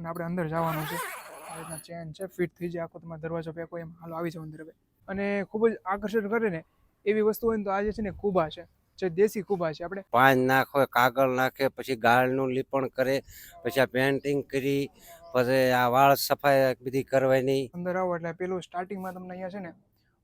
અને આપણે અંદર જવાનું છે. આ રીતના ચેન છે ફિટ થઈ જાય આખો તમારો દરવાજો પેક એમ. હાલો આવી જાવ અંદર અને ખૂબ જ આકર્ષણ કરે ને એવી વસ્તુ હોય ને તો આજે છે ને કુબા છે. જે દેશી કુબા છે આપણે. પાન નાખો કાગળ નાખે પછી ગાળનું લીપણ કરે પછી આ પેન્ટિંગ કરી પછી આ વાળ સફાઈ બધી કરવાની. અંદર આવો એટલે પેલું સ્ટાર્ટિંગમાં તમને અહીંયા છે ને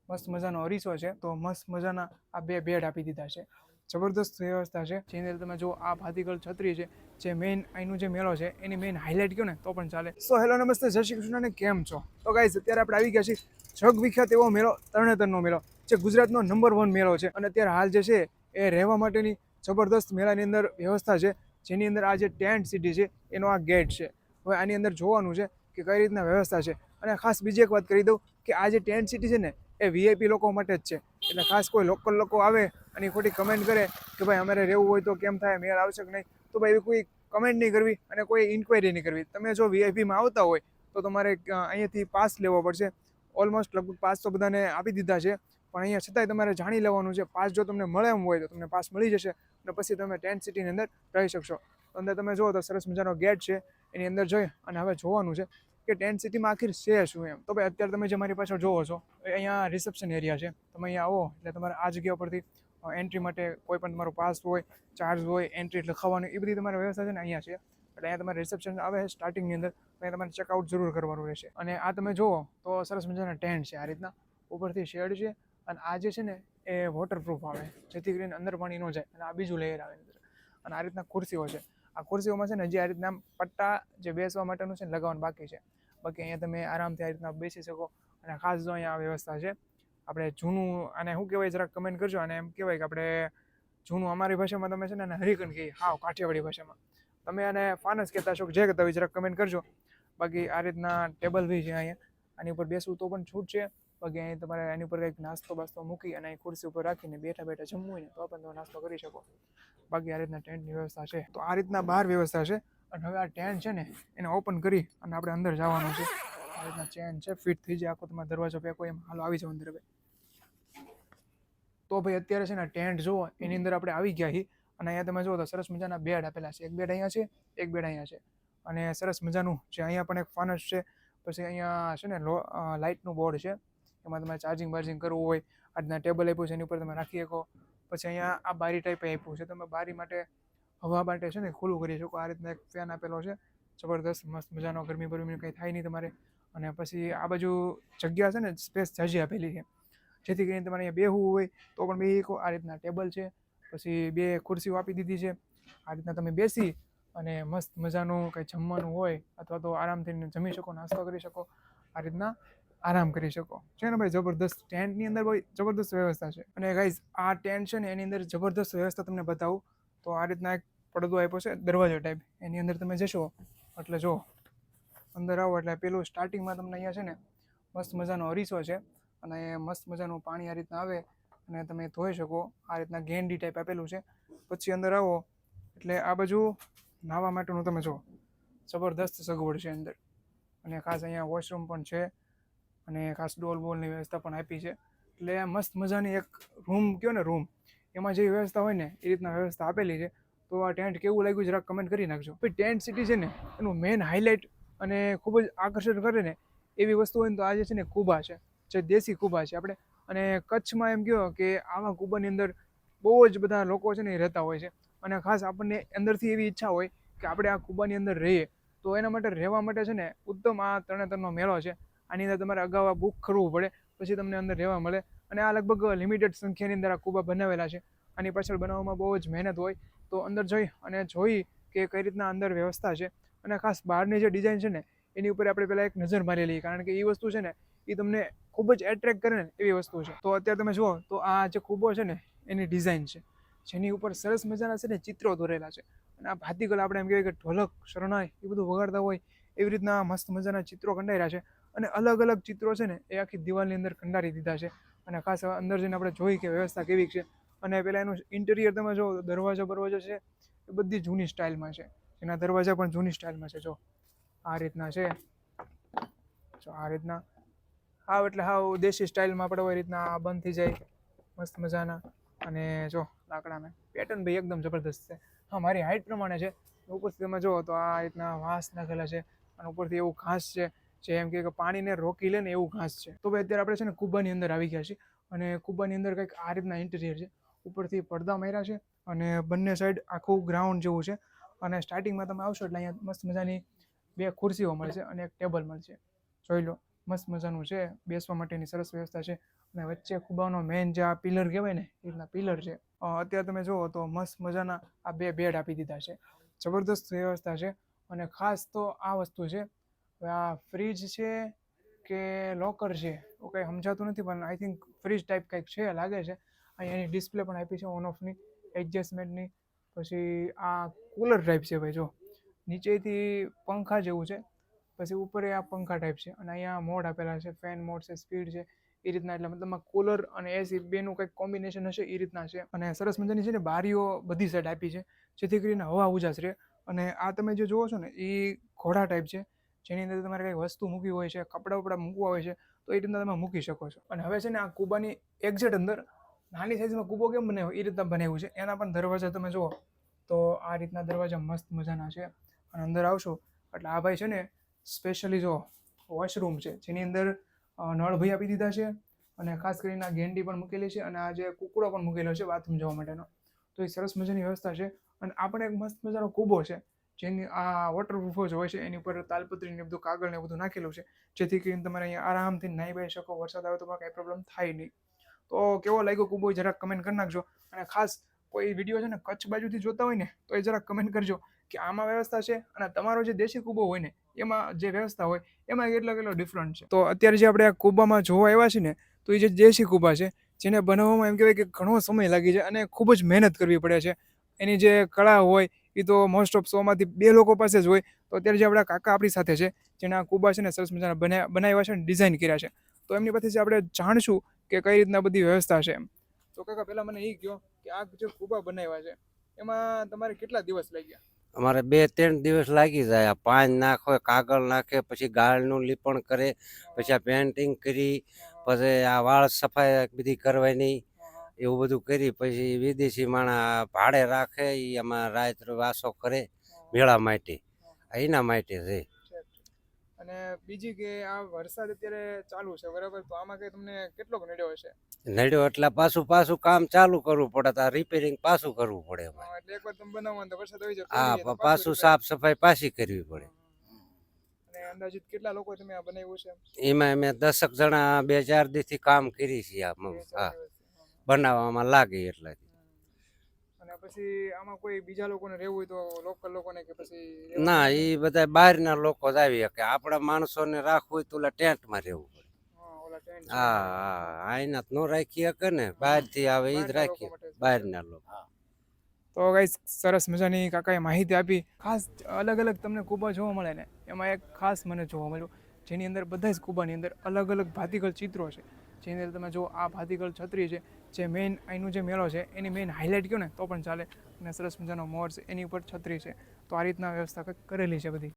મસ્ત મજાનો અરીસો છે. તો મસ્ત મજાના આ બે બેડ આપી દીધા છે. જબરદસ્ત વ્યવસ્થા છે. જેની અંદર તમે જો આ ભાતીગળ છત્રી છે. જે મેઇન અહીંનું જે મેળો છે, એની મેઇન હાઇલાઇટ કહો ને, તો પણ ચાલે. સો હેલો નમસ્તે, જય શ્રી કૃષ્ણ અને કેમ છો? તો ગાઈઝ અત્યારે આપણે આવી ગયા છીએ જગ વિખ્યાત એવો મેળો, તરણેતરનો મેળો, જે ગુજરાતનો નંબર વન મેળો છે. અને અત્યારે હાલ જે છે, એ રહેવા માટેની જબરદસ્ત મેળાની અંદર વ્યવસ્થા છે, જેની અંદર આ જે ટેન્ટ સિટી છે, એનો આ ગેટ છે. હવે આની અંદર જોવાનું છે કે કઈ રીતના વ્યવસ્થા છે. અને ખાસ બીજી એક વાત કરી દઉં કે આ જે ટેન્ટ સિટી છે ને, એ વીઆઈપી લોકો માટે જ છે. એટલે ખાસ કોઈ લોકલ લોકો આવે અને ખોટી કમેન્ટ કરે કે ભાઈ, અમારે રહેવું હોય તો કેમ થાય? મેળ આવશે કે નહીં? તો ભાઈ કોઈ કમેન્ટ નહીં કરવી અને કોઈ ઇન્ક્વાયરી નહીં કરવી. તમે જો વીઆઈપીમાં આવતા હોય, તો તમારે અહીંયાથી પાસ લેવો પડશે. ઓલમોસ્ટ લગભગ પાસ તો બધાને આપી દીધા છે. પણ અહીંયા છતાંય તમારે જાણી લેવાનું છે. પાસ જો તમને મળે એમ હોય, તો તમને પાસ મળી જશે અને પછી તમે ટેન્ટ સિટીની અંદર રહી શકશો. અંદર તમે જુઓ તો સરસ મજાનો ગેટ છે. એની અંદર જોઈ અને હવે જોવાનું છે કે ટેન્ટ સિટીમાં આખી છે શું એમ. તો ભાઈ અત્યારે તમે જે મારી પાછળ જોવો છો અહીંયા રિસેપ્શન એરિયા છે. તમે અહીંયા આવો એટલે તમારે આ જગ્યા પરથી એન્ટ્રી માટે કોઈ પણ તમારો પાસ હોય ચાર્જ હોય એન્ટ્રી લખાવવાનું એ બધી તમારી વ્યવસ્થા છે ને અહીંયા છે. એટલે અહીંયા તમારે રિસેપ્શન આવે સ્ટાર્ટિંગની અંદર અહીંયા તમારે ચેકઆઉટ જરૂર કરવાનું રહેશે. અને આ તમે જુઓ, તો સરસ મજાના ટેન્ટ છે આ રીતના. ઉપરથી શેડ છે અને આ જે છે ને, એ વોટરપ્રૂફ આવે, જેથી કરીને અંદર પાણી ન જાય અને આ બીજું લેયર આવે અંદર. અને આ રીતના ખુરશીઓ છે. આ ખુરશીઓમાં છે ને જે આ રીતના પટ્ટા જે બેસવા માટેનું છે ને, લગાવવાનું બાકી છે. બાકી અહીંયા તમે આરામથી આ રીતના બેસી શકો. અને ખાસ જો અહીંયા આ વ્યવસ્થા છે આપણે જૂનું અને શું કહેવાય, જરાક કમેન્ટ કરજો. અને એમ કહેવાય કે આપણે જૂનું અમારી ભાષામાં તમે છે ને એને હરિકન કહીએ. હા, કાઠિયાવાડી ભાષામાં. તમે આને ફાનસ કહેતા છો જે કહેતા હોય જરાક કમેન્ટ કરજો. બાકી આ રીતના ટેબલ બી છે અહીંયા. આની ઉપર બેસવું તો પણ છૂટ છે. બાકી અહીં તમારે એની ઉપર કંઈક નાસ્તો બાસ્તો મૂકી અને અહીં ખુરશી ઉપર રાખીને બેઠા બેઠા જમવું હોય ને, તો પણ તમે નાસ્તો કરી શકો. બાકી આ રીતના ટેન્ટની વ્યવસ્થા છે. તો આ રીતના બહાર વ્યવસ્થા છે. અને હવે આ ટેન્ટ છે ને, એને ઓપન કરી અને આપણે અંદર જવાનું છે. આ રીતના ચેન છે. ફિટ થઈ જાય. આખો તમારે દરવાજો પેકો એમ. હાલો, આવી જાવ અંદર હવે. તો ભાઈ અત્યારે છે ને ટેન્ટ જુઓ એની અંદર આપણે આવી ગયા છીએ. અને અહીંયા તમે જુઓ તો સરસ મજાના બેડ આપેલા છે. એક બેડ અહીંયા છે એક બેડ અહીંયા છે. અને સરસ મજાનું જે અહીંયા પણ એક ફાનસ છે પછી અહીંયા છે ને લો લાઇટનું બોર્ડ છે. એમાં તમારે ચાર્જિંગ બાર્જિંગ કરવું હોય આજના ટેબલ આપ્યું છે એની ઉપર તમે રાખી શકો. પછી અહીંયા આ બારી ટાઈપે આપ્યું છે. તમે બારી માટે હવા માટે છે ને ખુલ્લું કરી શકો. આ રીતના એક ફેન આપેલો છે. જબરદસ્ત મસ્ત મજાનો ગરમી બરમીનું કંઈ થાય નહીં તમારે. અને પછી આ બાજુ જગ્યા છે ને સ્પેસ જાજી આપેલી છે. જેથી કરીને તમારે અહીંયા બેહવું હોય તો પણ બે એક આ રીતના ટેબલ છે. પછી બે ખુરશીઓ આપી દીધી છે. આ રીતના તમે બેસી અને મસ્ત મજાનું કંઈ જમવાનું હોય અથવા તો આરામથી જમી શકો, નાસ્તો કરી શકો. આ રીતના આરામ કરી શકો. છે ને ભાઈ, જબરદસ્ત ટેન્ટની અંદર ભાઈ જબરદસ્ત વ્યવસ્થા છે. અને ગાઈઝ આ ટેન્ટ છે ને એની અંદર જબરદસ્ત વ્યવસ્થા તમને બતાવું તો આ રીતના એક પડદો આપ્યો છે, દરવાજો ટાઈપ એની અંદર તમે જશો. એટલે જો અંદર આવો એટલે પેલું સ્ટાર્ટિંગમાં તમને અહીંયા છે ને મસ્ત મજાનો અરીસો છે. અને મસ્ત મજાનું પાણી આ રીતના આવે અને તમે ધોઈ શકો. આ રીતના ગેંડી ટાઈપ આપેલું છે. પછી અંદર આવો. એટલે આ બાજુ નાહવા માટેનું તમે જો જબરદસ્ત સગવડ છે અંદર. અને ખાસ અહીંયા વોશરૂમ પણ છે અને ખાસ ડોલ બોલની વ્યવસ્થા પણ આપી છે. એટલે મસ્ત મજાની એક રૂમ કયો ને રૂમ એમાં જે વ્યવસ્થા હોય ને એ રીતના વ્યવસ્થા આપેલી છે. તો આ ટેન્ટ કેવું લાગ્યું જરાક કમેન્ટ કરી નાખજો. ભાઈ ટેન્ટ સિટી છે ને, એનું મેઇન હાઇલાઇટ અને ખૂબ જ આકર્ષણ કરે ને એવી વસ્તુ હોય ને તો આ જે છે ને કુબા છે. જે દેશી કુબા છે આપણે. અને કચ્છમાં એમ કહો કે આવા કુબાની અંદર બહુ જ બધા લોકો છે ને એ રહેતા હોય છે. અને ખાસ આપણને અંદરથી એવી ઈચ્છા હોય કે આપણે આ કુબાની અંદર રહીએ. તો એના માટે રહેવા માટે છે ને ઉત્તમ આ તરણેતરનો મેળો છે. આની અંદર તમારે અગાઉ બુક કરવું પડે, પછી તમને અંદર રહેવા મળે. અને આ લગભગ લિમિટેડ સંખ્યાની અંદર આ કુબા બનાવેલા છે. આની પાછળ બનાવવામાં બહુ જ મહેનત હોય. તો અંદર જોઈ અને જોઈ કે કઈ રીતના અંદર વ્યવસ્થા છે. અને ખાસ બહારની જે ડિઝાઇન છે ને, એની ઉપર આપણે પહેલાં એક નજર મારી લઈએ. કારણ કે એ વસ્તુ છે ને, એ તમને ખૂબ જ એટ્રેક્ટ કરે ને એવી વસ્તુ છે. તો અત્યારે તમે જુઓ, તો આ જે ખૂબો છે ને, એની ડિઝાઇન છે. જેની ઉપર સરસ મજાના છે ને ચિત્રો દોરેલા છે. અને આ ભાતીગળ આપણે એમ કહેવાય કે ઢોલક, શરણાઈ એ બધું વગાડતા હોય એવી રીતના મસ્ત મજાના ચિત્રો કંડાર્યા છે. અને અલગ અલગ ચિત્રો છે ને, એ આખી દિવાલની અંદર કંડારી દીધા છે. અને ખાસ અંદર જઈને આપણે જોઈ કે વ્યવસ્થા કેવી છે. અને પેલા એનું ઇન્ટિરિયર તમે જો દરવાજો બરવાજો છે, એ બધી જૂની સ્ટાઇલમાં છે. એના દરવાજા પણ જૂની સ્ટાઇલમાં છે, જો. આ રીતના છે. જો આ રીતના. હાવ એટલે હાવ દેશી સ્ટાઇલમાં આપણે હોય રીતના બંધ થઈ જાય. મસ્ત મજાના. અને જો લાકડાના. પેટર્ન ભાઈ એકદમ જબરદસ્ત છે. હા, મારી હાઇટ પ્રમાણે છે. ઉપરથી તમે જુઓ તો આ રીતના વાંસ નાખેલા છે અને ઉપરથી એવું ઘાસ છે. જે એમ કે પાણીને રોકી લે ને એવું ઘાસ છે. તો ભાઈ અત્યારે આપણે છે ને કુબાની અંદર આવી ગયા છીએ. અને કુબાની અંદર કંઈક આ રીતના ઇન્ટિરિયર છે. ઉપરથી પડદા માર્યા છે અને બંને સાઈડ આખું ગ્રાઉન્ડ જેવું છે. અને સ્ટાર્ટિંગમાં તમે આવશો એટલે અહીંયા મસ્ત મજાની બે ખુરશીઓ મળશે અને એક ટેબલ મળશે. જોઈ લો. મસ્ત મજાનું છે, બેસવા માટેની સરસ વ્યવસ્થા છે. અને વચ્ચે કુબાનો મેન જે આ પિલર કહેવાય ને, એ રીતના પિલર છે. અત્યારે તમે જુઓ તો મસ્ત મજાના આ બે બેડ આપી દીધા છે. જબરદસ્ત વ્યવસ્થા છે અને ખાસ તો આ વસ્તુ છે. હવે આ ફ્રીજ છે કે લોકર છે, એવું કંઈ સમજાતું નથી, પણ આઈ થિંક ફ્રીજ ટાઈપ કંઈક છે, લાગે છે. અહીંયા એની ડિસ્પ્લે પણ આપી છે ઓન ઓફની એડજસ્ટમેન્ટની પછી આ કુલર ટાઈપ છે ભાઈ, જો. નીચેથી પંખા જેવું છે. પછી ઉપર આ પંખા ટાઈપ છે અને અહીંયા મોડ આપેલા છે ફેન મોડ છે સ્પીડ છે, એ રીતના એટલે મતલબમાં કુલર અને એસી બેનું કંઈક કોમ્બિનેશન હશે એ રીતના છે. અને સરસ મજાની છે ને બારીઓ બધી સાઈડ આપી છે, જેથી કરીને હવા ઉજાસ રહે. અને આ તમે જે જુઓ છો ને, એ ઘોડા ટાઈપ છે, જેની અંદર તમારે કંઈક વસ્તુ મૂકી હોય છે, કપડાં વપડા મૂકવા હોય છે, તો એ રીતના તમે મૂકી શકો છો. અને હવે છે ને આ કુબાની એક્ઝેટ અંદર નાની સાઇઝમાં કૂબો કેમ બનાવ્યો એ રીતના બનાવ્યું છે. એના પણ દરવાજા તમે જુઓ, તો આ રીતના દરવાજા મસ્ત મજાના છે. અને અંદર આવશો, એટલે આ ભાઈ છે ને સ્પેશિયલી જો વોશરૂમ છે, જેની અંદર નળ ભાઈ આપી દીધા છે અને ખાસ કરીને આ ગેંડી પણ મૂકેલી છે અને આ જે કુકડો પણ મૂકેલો છે બાથરૂમ જવા માટેનો. તો એ સરસ મજાની વ્યવસ્થા છે અને આ પણ એક મસ્ત મજાનો કૂબો છે, જેની આ વોટરપ્રૂફ જ હોય છે, એની ઉપર તાલપત્રીને બધું કાગળ ને બધું નાખેલું છે, જેથી કરીને તમારે અહીંયા આરામથી નાહી બાઈ શકો, વરસાદ આવે તો પણ કાંઈ પ્રોબ્લેમ થાય નહીં. તો કેવો લાગ્યો કૂબો જરાક કમેન્ટ કરી નાખજો અને ખાસ કોઈ વીડિયો છે ને કચ્છ બાજુથી જોતા હોય ને તો એ જરાક કમેન્ટ કરજો કે આમાં વ્યવસ્થા છે અને તમારો જે દેશી કૂબો હોય ને એમાં જે વ્યવસ્થા હોય, એમાં કેટલો કેટલો ડિફરન્ટ છે. તો અત્યારે જે આપણે આ કુબામાં જોવા આવ્યા છે ને, તો એ જે દેશી કુબા છે, જેને બનાવવામાં એમ કહેવાય કે ઘણો સમય લાગી જાય અને ખૂબ જ મહેનત કરવી પડે છે. એની જે કળા હોય, એ તો મોસ્ટ ઓફ શોમાંથી બે લોકો પાસે જ હોય. તો અત્યારે જે આપણા કાકા આપણી સાથે છે, જેને આ કૂબા છે ને સરસ મજાના બના, બનાવ્યા છે ને ડિઝાઇન કર્યા છે. તો એમની પાસેથી આપણે જાણશું કે કઈ રીતના બધી વ્યવસ્થા છે એમ. તો કાકા, પહેલાં મને એ કહો કે આ જે કુબા બનાવ્યા છે, એમાં તમારે કેટલા દિવસ લાગ્યા? અમારે બે ત્રણ દિવસ લાગી જાય. આ પાન નાખો કાગળ નાખે, પછી ગાળનું લીપણ કરે, પછી આ પેન્ટિંગ કરી, પછી આ વાળ સફાઈ બધી કરવાની, એવું બધું કરી, પછી વિદેશી માણસ ભાડે રાખે એ આમાં રાત વાસો કરે, મેળા માટે. એના માટે છે. અને બીજી કે આ વરસાદ અત્યારે ચાલુ છે બરાબર? તો આમાં કઈ તમને કેટલો નડ્યો હશે? નડ્યો એટલે પાછું પાછું કામ ચાલુ કરવું પડે તો રિપેરિંગ પાછું કરવું પડે એટલે એકવાર તમે બનાવવાનું તો વરસાદ આવી જાય હા પાછું સાફ સફાઈ પાછી કરવી પડે. અને અંદાજિત કેટલા લોકો તમે આ બનાવ્યું છે? એમાં અમે દસક જણા બે ચાર દીથી કામ કરી છીએ આ હા. દિવસથી. બનાવવામાં લાગી એટલે. અને પછી આમાં કોઈ બીજા લોકોને રહેવું હોય તો લોકલ લોકોને કે પછી ના એ બધા બહારના લોકો જ આવી શકે. આપણા માણસોને રાખવું હોય તો ઓલા ટેન્ટમાં રહેવું પડે. હા, ઓલા હા આઈના તો ન રાખી શકે ને. બહારથી આવે એ જ બહારના લોકો રાખીએ. બહારના લોકો. તો ગાઈ સરસ મજાની કાકાએ માહિતી આપી. ખાસ અલગ અલગ તમને કુબા જોવા મળે ને. એમાં એક ખાસ મને જોવા મળ્યું. જેની અંદર બધા જ કુબાની અંદર અલગ અલગ ભાતીગળ ચિત્રો છે. જેની અંદર તમે જો આ ભાતીગળ છત્રી છે. જે મેઇન અહીંનું જે મેળો છે, એની મેઇન હાઇલાઇટ કહો ને, તો પણ ચાલે. અને સરસ મજાનો મોર છે, એની ઉપર છત્રી છે. તો આ રીતના વ્યવસ્થા કરેલી છે બધી.